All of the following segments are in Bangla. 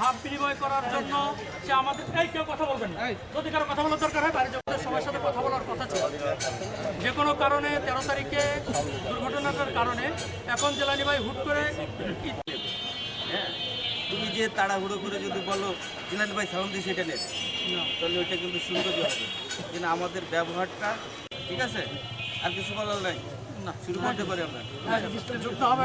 ভাব বিনিময় করার জন্য সে আমাদের এই কেউ কথা বলবেন না। যদি কারও কথা বলার দরকার হয় বাইরে যাব সবার সাথে কথা বলার কথা ছিল। যে কোনো কারণে তেরো তারিখে দুর্ঘটনাটার কারণে এখন জেলানি ভাই হুট করে হ্যাঁ তুমি যে তাড়াহুড়ো করে যদি বলো জিলানি ভাই সালাম দিয়ে সেটা নেন তাহলে ওইটা কিন্তু সুন্দর হবে। কিন্তু আমাদের ব্যবহারটা ঠিক আছে? আর কিছু বলার নাই? না। শুরু করতে পারি আমরা। যুক্ত হবে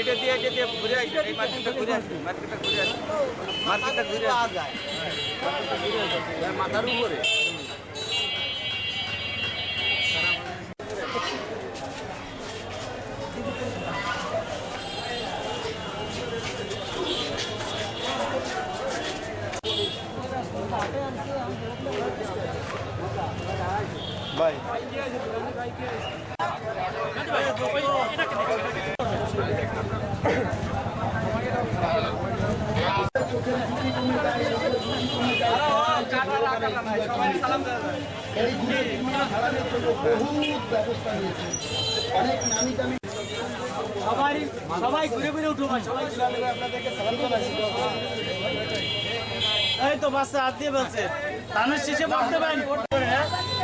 এটা দিয়ে এটা এই মার্কেটটা ঘুরে আসি মার্কেটটা ঘুরে আসি মার্কেটটা ঘুরে আসি মার্কেটটা ঘুরে আসি মাথার উপরে। এই গুরুত্বপূর্ণ খেলানোর জন্য সবাই সবাই ঘুরে ঘুরে উঠো ভাই, সবাই এই তো বাচ্চা হাত দিয়ে বলছে। ধানের শেষে পড়তে পারেন।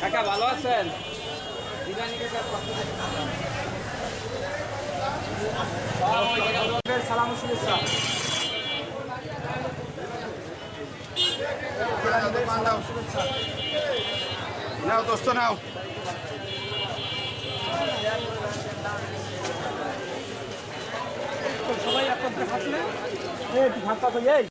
কাকা ভালো আছেন? জিলানি কাকা সালাম শুভেচ্ছা নাও দোস্ত নাও। সবাই একত্রে এই হাতটা তো এই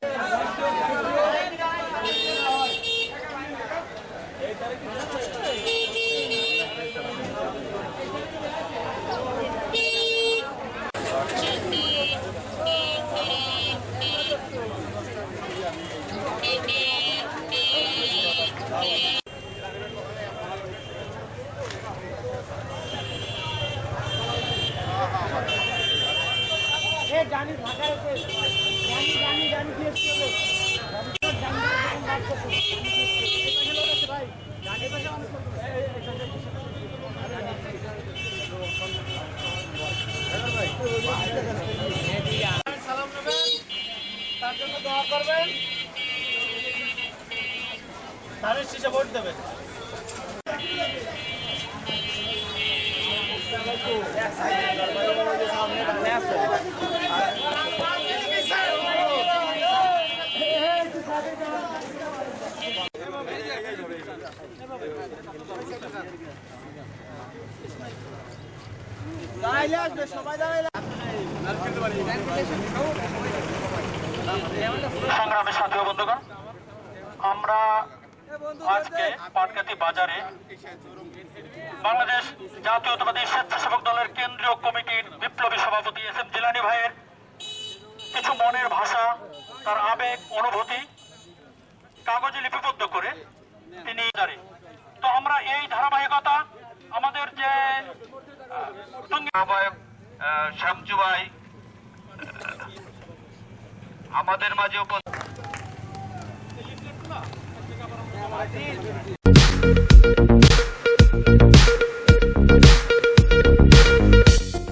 সালাম নেবেন তার জন্য দোয়া করবেন ধানের শীষে ভোট দেবেন সংগ্রামের সাথী বন্ধুগণ, আমরা আজকে পাটকাতি বাজারে বাংলাদেশ জাতীয়তাবাদী স্বেচ্ছাসেবক দলের কেন্দ্রীয় কমিটির বিপ্লবী সভাপতি এস এম জিলানি ভাইয়ের কিছু মনের ভাষা, তার আবেগ, অনুভূতি কাগজে লিপিবদ্ধ করে তিনি জানে তো আমরা এই ধারাবাহিকতা আমাদের যে আহ, সঙ্গী আহ্বায়ক শ্যামচু ভাই আমাদের মাঝে উপস্থিত।